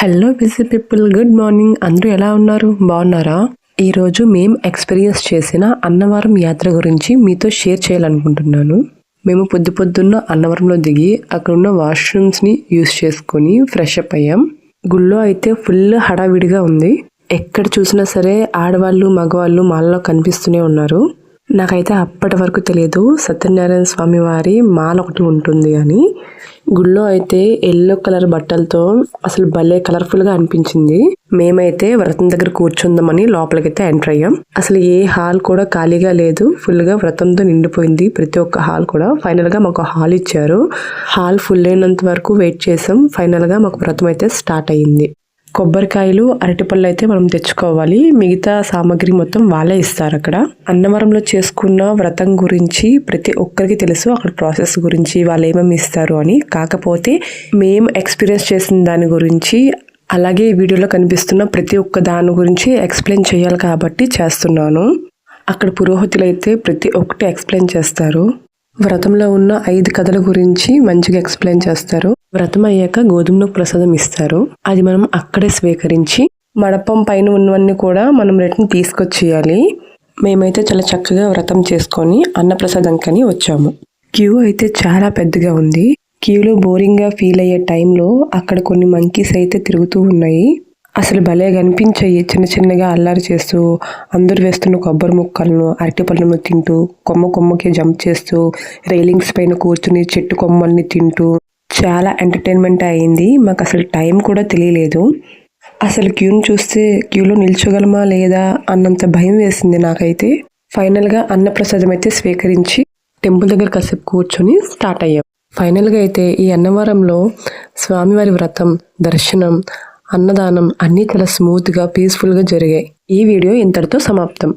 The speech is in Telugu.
Hello busy people good morning అందరూ ఎలా ఉన్నారు? బాగున్నారా? ఈరోజు మేము ఎక్స్పీరియన్స్ చేసిన అన్నవరం యాత్ర గురించి మీతో షేర్ చేయాలనుకుంటున్నాను. మేము పొద్దు పొద్దున్న అన్నవరంలో దిగి అక్కడ ఉన్న వాష్రూమ్స్ని యూస్ చేసుకొని ఫ్రెష్ అప్ అయ్యాం. గుళ్ళో అయితే ఫుల్ హడావిడిగా ఉంది. ఎక్కడ చూసినా సరే ఆడవాళ్ళు మగవాళ్ళు మాలలో కనిపిస్తూనే ఉన్నారు. నాకైతే అప్పటి వరకు తెలియదు సత్యనారాయణ స్వామి వారి మాల ఒకటి ఉంటుంది అని. గుళ్ళో అయితే ఎల్లో కలర్ బట్టలతో అసలు భలే కలర్ఫుల్గా అనిపించింది. మేమైతే వ్రతం దగ్గర కూర్చుందామని లోపలికైతే ఎంటర్ అయ్యాం. అసలు ఏ హాల్ కూడా ఖాళీగా లేదు. ఫుల్గా వ్రతంతో నిండిపోయింది. ప్రతి ఒక్క హాల్ కూడా ఫైనల్గా మాకు హాల్ ఇచ్చారు. హాల్ ఫుల్ అయినంత వరకు వెయిట్ చేసాం. ఫైనల్గా మాకు వ్రతం అయితే స్టార్ట్ అయ్యింది. కొబ్బరికాయలు అరటిపళ్ళు అయితే మనం తెచ్చుకోవాలి. మిగతా సామాగ్రి మొత్తం వాళ్ళే ఇస్తారు అక్కడ. అన్నవరంలో చేసుకున్న వ్రతం గురించి ప్రతి ఒక్కరికి తెలుసు. అక్కడ ప్రాసెస్ గురించి వాళ్ళు ఏమేమి ఇస్తారు అని. కాకపోతే మేము ఎక్స్పీరియన్స్ చేసిన దాని గురించి అలాగే ఈ వీడియోలో కనిపిస్తున్న ప్రతి ఒక్క దాని గురించి ఎక్స్ప్లెయిన్ చేయాలి కాబట్టి చేస్తున్నాను. అక్కడ పురోహితులు అయితే ప్రతి ఒక్కటి ఎక్స్ప్లెయిన్ చేస్తారు. వ్రతంలో ఉన్న ఐదు కథల గురించి మంచిగా ఎక్స్ప్లెయిన్ చేస్తారు. వ్రతం అయ్యాక గోధుమ ప్రసాదం ఇస్తారు. అది మనం అక్కడే స్వీకరించి మడపం పైన ఉన్నవన్నీ కూడా మనం రిటర్న్ తీసుకొచ్చేయాలి. మేమైతే చాలా చక్కగా వ్రతం చేసుకొని అన్నప్రసాదంకని వచ్చాము. క్యూ అయితే చాలా పెద్దగా ఉంది. క్యూలో బోరింగ్గా ఫీల్ అయ్యే టైంలో అక్కడ కొన్ని మంకీస్ అయితే తిరుగుతూ ఉన్నాయి. అసలు భలే కనిపించాయి. చిన్న చిన్నగా అల్లారి చేస్తూ అందరు వేస్తున్న కొబ్బరి ముక్కలను అరటి పళ్ళను తింటూ కొమ్మ కొమ్మకి జంప్ చేస్తూ రైలింగ్స్ పైన కూర్చుని చెట్టు కొమ్మల్ని తింటూ చాలా ఎంటర్టైన్మెంట్ అయింది. మాకు అసలు టైం కూడా తెలియలేదు. అసలు క్యూని చూస్తే క్యూలో నిల్చోగలమా లేదా అన్నంత భయం వేసింది నాకైతే. ఫైనల్గా అన్నప్రసాదం అయితే స్వీకరించి టెంపుల్ దగ్గర కాసేపు కూర్చొని స్టార్ట్ అయ్యాం. ఫైనల్గా అయితే ఈ అన్నవరంలో స్వామివారి వ్రతం దర్శనం అన్నదానం అన్నీ చాలా స్మూత్గా పీస్ఫుల్గా జరిగాయి. ఈ వీడియో ఇంతటితో సమాప్తం.